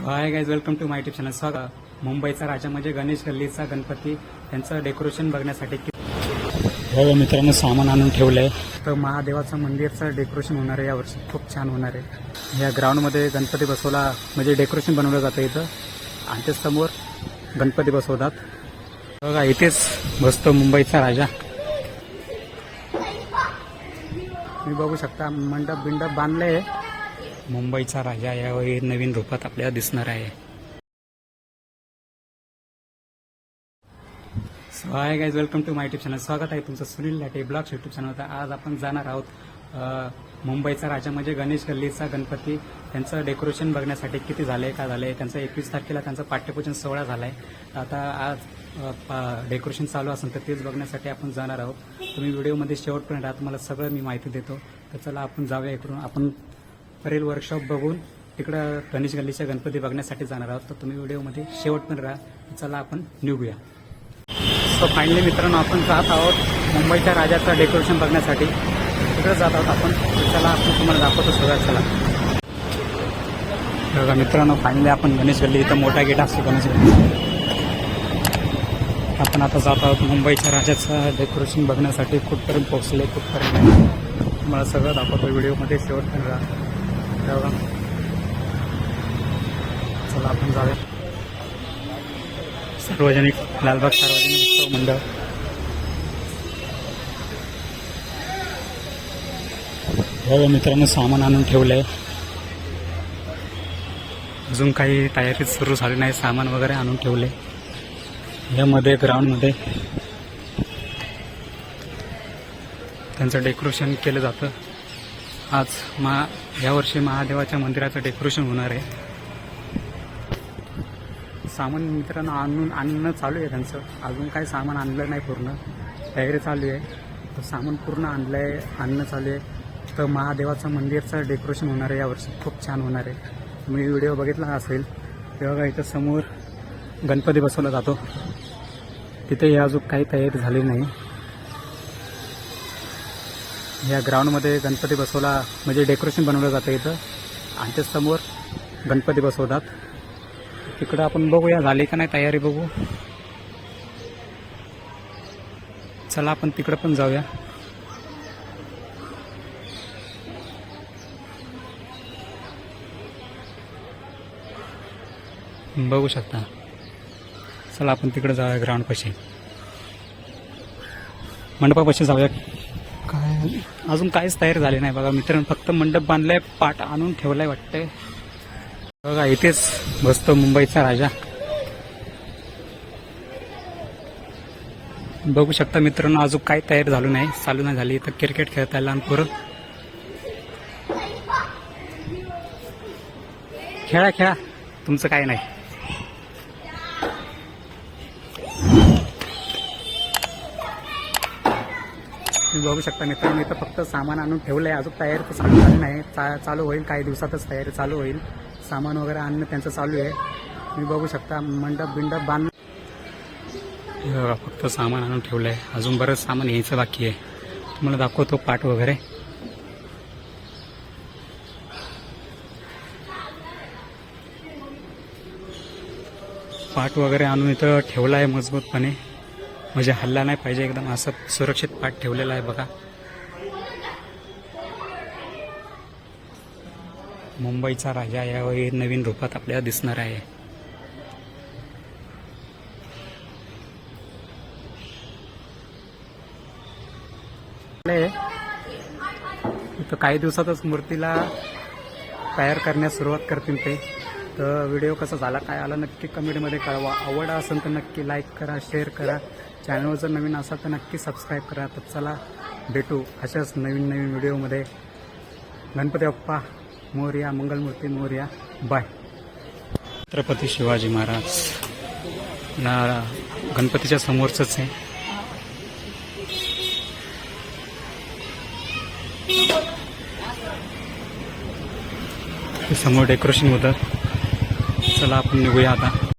Hi guys welcome to my channel स्वागत मुंबईचा राजा म्हणजे गणेश गल्लीचा गणपती. त्यांचं डेकोरेशन बघण्यासाठी कि- हो मित्रांनो सामान आणून ठेवलंय. तर महादेवाचं मंदिरचं डेकोरेशन होणार आहे. यावर्षी खूप छान होणार आहे. या ग्राउंडमध्ये गणपती बसवला म्हणजे डेकोरेशन बनवलं जातं इथं. आणि ते समोर गणपती बसवतात. बघा इथेच बसतो मुंबईचा राजा. तुम्ही बघू शकता मंडप बिंडप बांधले मुंबईचा राजा यावेळी नवीन रूपात आपल्याला दिसणार आहे. So hi guys welcome to my YouTube channel स्वागत आहे तुमचं Sunil Late blogs YouTube channel आज आपण जाणार आहोत मुंबईचा राजा म्हणजे गणेश गल्लीचा गणपती. त्यांचं डेकोरेशन बघण्यासाठी किती झालंय का झालंय? त्यांचं एकवीस तारखेला त्यांचं पाठ्यपूजन सोहळा झालाय. आता आज पा- डेकोरेशन चालू असेल तर तेच बघण्यासाठी आपण जाणार आहोत. तुम्ही व्हिडिओमध्ये शेवटपर्यंत राहा तुम्हाला सगळं मी माहिती देतो. तर चला आपण जाऊया इकडून. आपण परेल वर्कशॉप बघून तिकडं गणेश गल्लीच्या गणपती बघण्यासाठी जाणार आहोत. तर तुम्ही व्हिडिओमध्ये पण राहा. चला आपण निघूया. सो फायनली मित्रांनो आपण जात आहोत मुंबईच्या राजाचं डेकोरेशन बघण्यासाठी. तिकडं जात आहोत आपण. चला आपण तुम्हाला दाखवतो सगळं. चला. बघा मित्रांनो फायनली आपण गणेश गल्ली इथं मोठा गेट असतो गणेश गल्ली. आपण आता जात आहोत मुंबईच्या राजाचं डेकोरेशन बघण्यासाठी कुठपर्यंत पोहोचले कुठपर्यंत तुम्हाला सगळं दाखवतो व्हिडिओमध्ये पण राहा. चला आपण जाऊया. सार्वजनिक लालबाग सार्वजनिक उत्सव मंडळ. हो मित्रांनो सामान आणून ठेवलंय. अजून काही तयारी सुरू झाली नाही सामान वगैरे आणून ठेवले. यामध्ये ग्राउंडमध्ये त्यांचं डेकोरेशन केलं जातं. आज मा यावर्षी महादेवाच्या मंदिराचं डेकोरेशन होणार आहे. सामान मित्रांनो आणून आणणं चालू आहे त्यांचं. अजून काही सामान आणलं नाही पूर्ण. तयारी चालू आहे. तर सामान पूर्ण आणलं आहे आणणं चालू आहे. तर महादेवाचं मंदिरचं डेकोरेशन होणार आहे यावर्षी खूप छान होणार आहे. तुम्ही व्हिडिओ बघितला असेल तेव्हा इथं समोर गणपती बसवला जातो. तिथे अजून काही तयारी झाली नाही. या ग्राउंडमध्ये गणपती बसवला म्हणजे डेकोरेशन बनवलं जातं इथं. आणि त्याचसमोर गणपती बसवतात. तिकडं आपण बघूया झाली का नाही तयारी बघू. चला आपण तिकडं पण जाऊया. बघू शकता. चला आपण तिकडे जाऊया ग्राउंडपाशी. मंडपापाशी जाऊया. अजून काहीच तयार झाले नाही बघा मित्रांनो फक्त मंडप बांधलाय पाट आणून ठेवलाय वाटतंय. बघा इथेच बसतो मुंबईचा राजा. बघू शकता मित्रांनो अजून काही तयार झालं नाही चालू नाही झाली. तर क्रिकेट खेळताय लहान पोरं. खेळा खेळा. तुमचं काय नाही. तुम्ही बघू शकता मित्रांनो इथं फक्त सामान आणून ठेवलं आहे अजून तयारी तर चालू झाली नाही. चा- चालू होईल काही दिवसातच तयारी चालू होईल. सामान वगैरे आणणं त्यांचं चालू आहे. तुम्ही बघू शकता मंडप बिंडप बांध फक्त सामान आणून ठेवलं आहे अजून बरंच सामान यायचं बाकी आहे. तुम्हाला दाखवतो पाठ वगैरे. पाठ वगैरे आणून इथं ठेवला आहे मजबूतपणे. म्हणजे हल्ला नाही पाहिजे एकदम असं सुरक्षित पाठ ठेवलेला आहे बघा. मुंबईचा राजा यावेळी नवीन रूपात आपल्याला दिसणार आहे. इथं काही दिवसातच मूर्तीला तयार करण्यास सुरुवात करतील ते. तर व्हिडिओ कसा झाला काय आला नक्की कमेंटमध्ये कळवा. आवड असेल तर नक्की लाईक करा शेअर करा. चॅनल जर नवीन असाल तर नक्की सबस्क्राईब करा. तर चला भेटू अशाच नवीन नवीन व्हिडिओमध्ये. गणपती बाप्पा मोर्या मंगलमूर्ती मोर्या. बाय छत्रपती शिवाजी महाराज. ना गणपतीच्या समोरचंच आहे. समोर डेकोरेशन होतं चला आपण निघूया आता.